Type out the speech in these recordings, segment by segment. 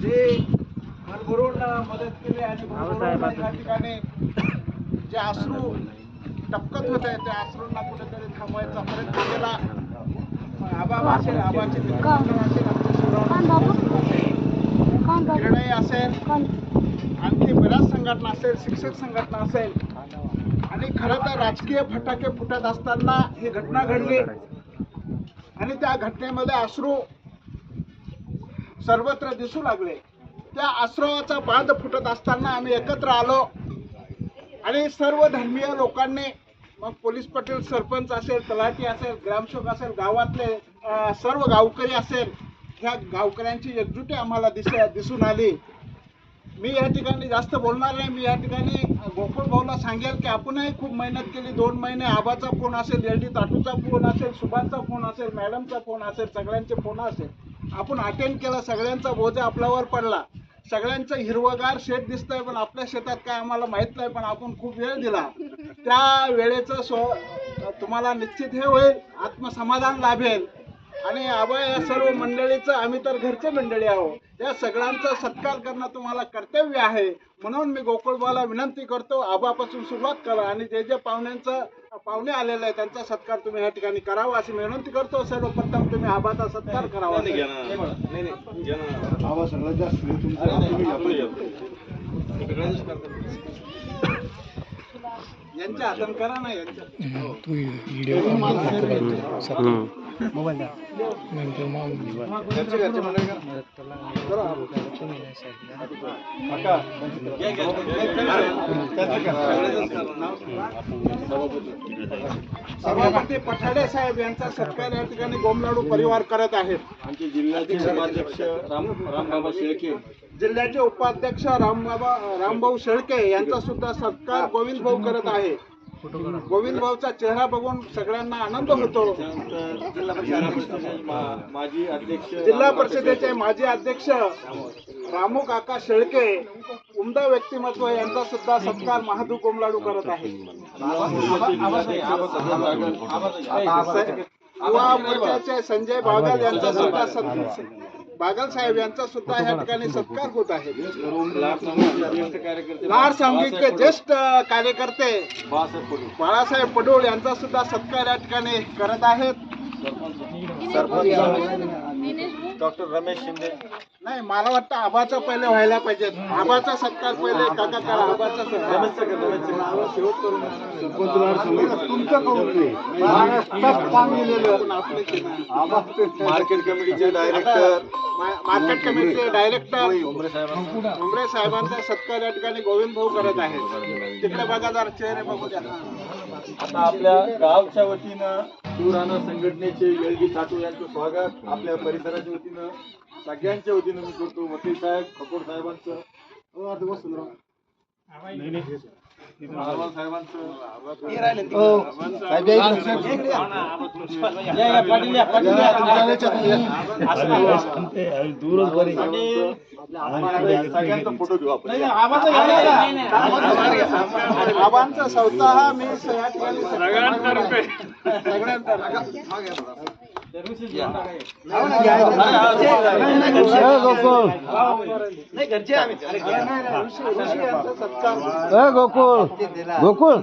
जे भरभरून मदत केली आणि भरभरून या ठिकाणी जे अश्रू टपकत होते त्या अश्रूंना कुठेतरी थांबवायचा प्रयत्न केला. आबा असेल आबाचे क्रीडाई असेल. आणखी बऱ्याच संघटना असेल शिक्षक संघटना असेल. आणि खरं तर राजकीय फटाके फुटत असताना ही घटना घडली. आणि त्या घटनेमध्ये अश्रू सर्वत्र दिसू लागले. त्या आश्रवाचा बांध फुटत असताना आम्ही एकत्र आलो. आणि सर्व धर्मीय लोकांनी मग पोलीस पटेल सरपंच असेल तलाठी असेल ग्रामसेवक असेल गावातले सर्व गावकरी असेल ह्या गावकऱ्यांची एकजुटी आम्हाला दिस दिसून आली. मी या ठिकाणी जास्त बोलणार नाही. मी या ठिकाणी गोकुळ भाऊला सांगेल की आपणही खूप मेहनत केली. दोन महिने आबाचा फोन असेल एल डी ताटूचा फोन असेल सुभाषचा फोन असेल मॅडमचा फोन असेल सगळ्यांचे फोन असेल. आपण अटेंड केला सगळ्यांचा बोजा आपल्यावर पडला. सगळ्यांचं हिरवगार शेत दिसतंय पण आपल्या शेतात काय आम्हाला माहीत नाही पण आपण खूप वेळ दिला. त्या वेळेचं स्व तुम्हाला निश्चित हे होईल आत्मसमाधान लाभेल. आणि आबा या सर्व मंडळीचं आम्ही तर घरचे मंडळी आहोत. या सगळ्यांचा सत्कार करणं तुम्हाला कर्तव्य आहे. म्हणून मी गोकुळबाला विनंती करतो आबापासून सुरुवात करा आणि जे जे पाहुण्यांचं पाहुणे आलेले आहे त्यांचा सत्कार तुम्ही या ठिकाणी करावा अशी मी विनंती करतो. सर्वप्रथम तुम्ही आबाचा सत्कार करावा. सगळ्यात जास्त. यांच्या हातून करा ना यांच्या काका, त्यांचं करा. सभापती पठाडे साहेब यांचा सत्कार या ठिकाणी गोमलाडू परिवार करत आहेत. आमचे जिल्ह्याचे उपाध्यक्ष राम रामबाबा शेळके. जिल्ह्याचे उपाध्यक्ष रामबाबा रामभाऊ शेळके यांचा सुद्धा सत्कार गोविंद भाऊ करत आहे. गोविंद भाऊचा चेहरा बघून सगळ्यांना आनंद होतो. जिल्हा परिषदेचे माजी अध्यक्ष जिल्हा परिषदेचे माजी अध्यक्ष रामू काका शेळके उमदा व्यक्तिमत्व यांचा सुद्धा सत्कार महादू गोमलाडू करत आहे. युवा मोर्चाचे संजय बागल यांचा सुद्धा सत्- बागल साहेब यांचा सुद्धा या ठिकाणी सत्कार होत आहे. लाड सांगलीचे ज्येष्ठ कार्यकर्ते बाळासाहेब पडोळ यांचा सुद्धा सत्कार या ठिकाणी करत आहेत. डॉक्टर रमेश शिंदे. नाही मला वाटतं आबाचा पहिले व्हायला पाहिजे. आबाचा सत्कार पहिले काका करा आबाचा. मार्केट कमिटीचे डायरेक्टर मार्केट कमिटीचे डायरेक्टर उमरे साहेबांना उमरे साहेबांचा सत्कार या ठिकाणी गोविंद भाऊ करत आहेत. तिकडे बघा जरा चेहरे बघू द्या. आता आपल्या गावच्या वतीनं शिवराणा संघटनेचे येळगी साठू यांचं स्वागत. आपल्या परिसराच्या वतीनं सगळ्यांच्या वतीनं मी करतो. वकील साहेब खकोड साहेबांचं. साहेबांचं. आणि सगळ्यांचा फोटो घेऊ आपण. आबांचा स्वतः मी या ठिकाणी सगळ्यांतर्फे गोकुळ गोकुळ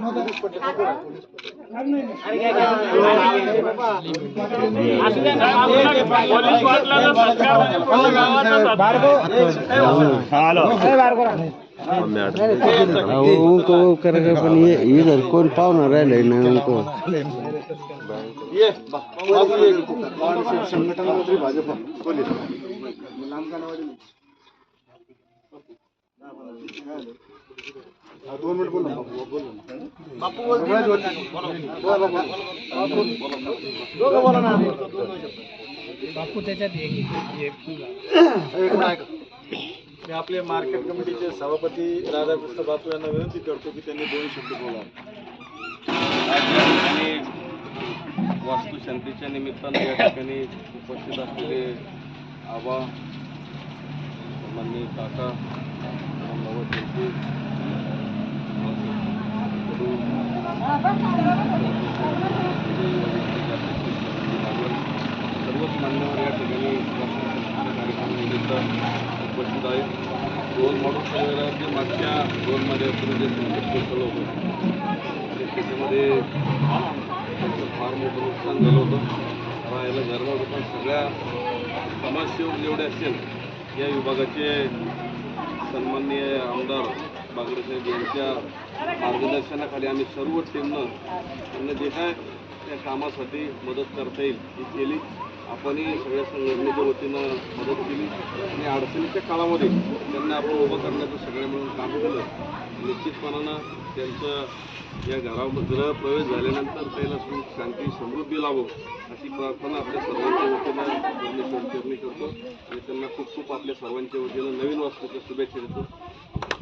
उनको करे पण ये- इधर कोण पाहुणा राहिलंय ना उनको संघटन मंत्री भाजप पोलीस दोन मिनिट बोला बापू दोघं बोला ना मी आपले मार्केट कमिटीचे सभापती राधाकृष्ण बापू यांना विनंती करतो की त्यांनी दोन शब्द बोला वास्तुशांतीच्या निमित्तानं या ठिकाणी उपस्थित असलेले आबा माननीय काका रामबाबा सर्वच मान्यवर या ठिकाणी वास्तुशांतीच्या कार्यक्रमानिमित्त उपस्थित आहेत. रोल मॉडेल परिवाराचे मागच्या दोनमध्ये महिन्यापूर्वी जे संकट होतं आणि त्याच्यामध्ये फार मोठं नुकसान झालं होतं. राहायला घरमाल पण सगळ्या समाजसेवक जेवढे असतील या विभागाचे सन्माननीय आमदार बागडेसाहेब यांच्या मार्गदर्शनाखाली आम्ही सर्व टीमनं त्यांना जे काय त्या कामासाठी मदत करता येईल ती केली आपणही सगळ्या संघटनेच्या वतीनं मदत केली आणि अडचणीच्या काळामध्ये त्यांना आपण उभं करण्याचं सगळ्या मिळून काम केलं. निश्चितपणानं त्यांचं या घरामध्ये गृहप्रवेश झाल्यानंतर त्याला सुख शांती समृद्धी लाभो अशी प्रार्थना आपल्या सर्वांच्या वतीनं परमेश्वर करतो. आणि त्यांना खूप खूप आपल्या सर्वांच्या वतीनं नवीन वास्तूच्या शुभेच्छा देतो.